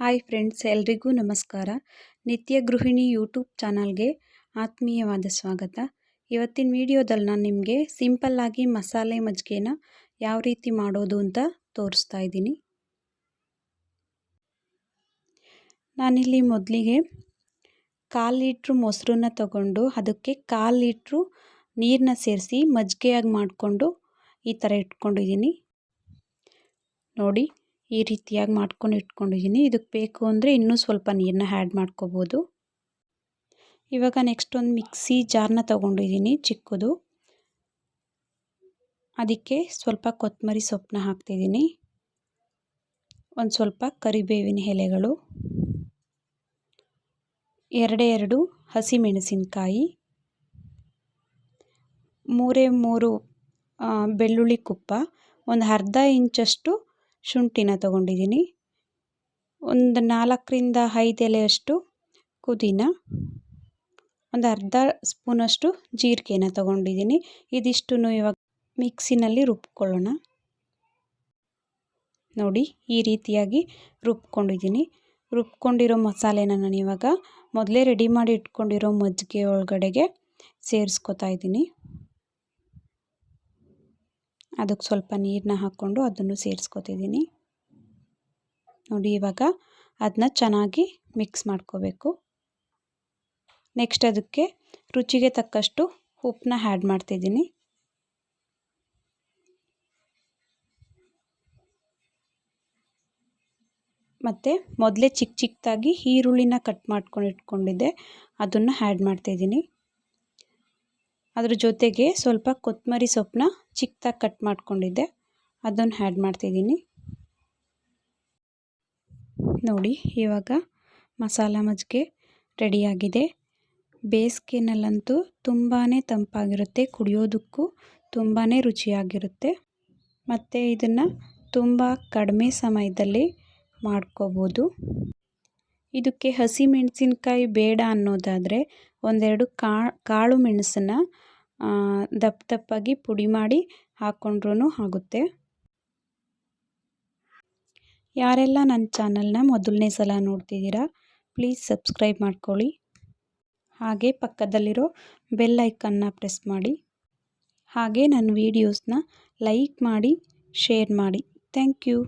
Hi friends, ಎಲ್ರಿಗೂ ನಮಸ್ಕಾರ. ನಿತ್ಯ ಗೃಹಿಣಿ ಯೂಟ್ಯೂಬ್ ಚಾನಲ್ಗೆ ಆತ್ಮೀಯವಾದ ಸ್ವಾಗತ. ಇವತ್ತಿನ ವಿಡಿಯೋದಲ್ಲಿ ನಾನು ನಿಮಗೆ ಸಿಂಪಲ್ಲಾಗಿ ಮಸಾಲೆ ಮಜ್ಜಿಗೆನ ಯಾವ ರೀತಿ ಮಾಡೋದು ಅಂತ ತೋರಿಸ್ತಾ ಇದ್ದೀನಿ. ನಾನಿಲ್ಲಿ ಮೊದಲಿಗೆ ಕಾಲು ಲೀಟ್ರು ಮೊಸರನ್ನ ತಗೊಂಡು ಅದಕ್ಕೆ ಕಾಲು ಲೀಟ್ರು ನೀರನ್ನ ಸೇರಿಸಿ ಮಜ್ಜಿಗೆಯಾಗಿ ಮಾಡಿಕೊಂಡು ಈ ಥರ ಇಟ್ಕೊಂಡಿದ್ದೀನಿ. ನೋಡಿ ಈ ರೀತಿಯಾಗಿ ಮಾಡ್ಕೊಂಡು ಇಟ್ಕೊಂಡಿದ್ದೀನಿ. ಇದಕ್ಕೆ ಬೇಕು ಅಂದರೆ ಇನ್ನೂ ಸ್ವಲ್ಪ ನೀರನ್ನ ಆ್ಯಡ್ ಮಾಡ್ಕೋಬೋದು. ಇವಾಗ ನೆಕ್ಸ್ಟ್ ಒಂದು ಮಿಕ್ಸಿ ಜಾರ್ನ ತೊಗೊಂಡಿದ್ದೀನಿ, ಚಿಕ್ಕದು. ಅದಕ್ಕೆ ಸ್ವಲ್ಪ ಕೊತ್ತಂಬರಿ ಸೊಪ್ಪನ್ನ ಹಾಕ್ತಿದ್ದೀನಿ. ಒಂದು ಸ್ವಲ್ಪ ಕರಿಬೇವಿನ ಎಲೆಗಳು. ಎರಡೇ ಎರಡು ಹಸಿಮೆಣಸಿನಕಾಯಿ. ಮೂರೇ ಮೂರು ಬೆಳ್ಳುಳ್ಳಿ ಕುಪ್ಪ. ಒಂದು ಅರ್ಧ ಇಂಚಷ್ಟು ಶುಂಠಿನ ತೊಗೊಂಡಿದ್ದೀನಿ. ಒಂದು ನಾಲ್ಕರಿಂದ ಐದು ಎಲೆಯಷ್ಟು ಪುದೀನ, ಒಂದು ಅರ್ಧ ಸ್ಪೂನಷ್ಟು ಜೀರಿಗೆನ ತೊಗೊಂಡಿದ್ದೀನಿ. ಇದಿಷ್ಟು ಇವಾಗ ಮಿಕ್ಸಿನಲ್ಲಿ ರುಬ್ಕೊಳ್ಳೋಣ. ನೋಡಿ, ಈ ರೀತಿಯಾಗಿ ರುಬ್ಕೊಂಡಿದ್ದೀನಿ. ರುಬ್ಕೊಂಡಿರೋ ಮಸಾಲೆನ ನಾನು ಇವಾಗ ಮೊದಲೇ ರೆಡಿ ಮಾಡಿ ಇಟ್ಕೊಂಡಿರೋ ಮಜ್ಜಿಗೆ ಒಳಗಡೆಗೆ ಸೇರಿಸ್ಕೊತಾ ಇದ್ದೀನಿ. ಅದಕ್ಕೆ ಸ್ವಲ್ಪ ನೀರನ್ನ ಹಾಕ್ಕೊಂಡು ಅದನ್ನು ಸೇರಿಸ್ಕೊತಿದ್ದೀನಿ. ನೋಡಿ ಇವಾಗ ಅದನ್ನ ಚೆನ್ನಾಗಿ ಮಿಕ್ಸ್ ಮಾಡ್ಕೋಬೇಕು. ನೆಕ್ಸ್ಟ್ ಅದಕ್ಕೆ ರುಚಿಗೆ ತಕ್ಕಷ್ಟು ಉಪ್ಪನ್ನ ಆ್ಯಡ್ ಮಾಡ್ತಿದ್ದೀನಿ. ಮತ್ತು ಮೊದಲೇ ಚಿಕ್ಕ ಚಿಕ್ಕದಾಗಿ ಈರುಳ್ಳಿನ ಕಟ್ ಮಾಡ್ಕೊಂಡು ಇಟ್ಕೊಂಡಿದ್ದೆ. ಅದನ್ನು ಆ್ಯಡ್ ಮಾಡ್ತಾಯಿದ್ದೀನಿ ಅದ್ರ ಜೊತೆಗೆ ಸ್ವಲ್ಪ ಕೊತ್ತಂಬರಿ ಸೊಪ್ಪನ್ನ ಚಿಕ್ಕದಾಗಿ ಕಟ್ ಮಾಡ್ಕೊಂಡಿದ್ದೆ. ಅದನ್ನು ಆ್ಯಡ್ ಮಾಡ್ತಿದ್ದೀನಿ. ನೋಡಿ, ಇವಾಗ ಮಸಾಲ ಮಜ್ಜಿಗೆ ರೆಡಿಯಾಗಿದೆ. ಬೇಸಿಗೆನಲ್ಲಂತೂ ತುಂಬಾ ತಂಪಾಗಿರುತ್ತೆ, ಕುಡಿಯೋದಕ್ಕೂ ತುಂಬಾ ರುಚಿಯಾಗಿರುತ್ತೆ. ಮತ್ತು ಇದನ್ನು ತುಂಬ ಕಡಿಮೆ ಸಮಯದಲ್ಲಿ ಮಾಡ್ಕೋಬೋದು. ಇದಕ್ಕೆ ಹಸಿ ಮೆಣಸಿನ್ಕಾಯಿ ಬೇಡ ಅನ್ನೋದಾದರೆ ಒಂದೆರಡು ಕಾಳು ಮೆಣಸನ್ನು ದಪ್ಪ ದಪ್ಪಾಗಿ ಪುಡಿ ಮಾಡಿ ಹಾಕ್ಕೊಂಡ್ರೂ ಆಗುತ್ತೆ. ಯಾರೆಲ್ಲ ನನ್ನ ಚಾನಲ್ನ ಮೊದಲನೇ ಸಲ ನೋಡ್ತಿದ್ದೀರಾ, ಪ್ಲೀಸ್ ಸಬ್ಸ್ಕ್ರೈಬ್ ಮಾಡ್ಕೊಳ್ಳಿ. ಹಾಗೆ ಪಕ್ಕದಲ್ಲಿರೋ ಬೆಲ್ ಐಕನ್ನ ಪ್ರೆಸ್ ಮಾಡಿ. ಹಾಗೆ ನನ್ನ ವೀಡಿಯೋಸ್ನ ಲೈಕ್ ಮಾಡಿ, ಶೇರ್ ಮಾಡಿ. Thank you.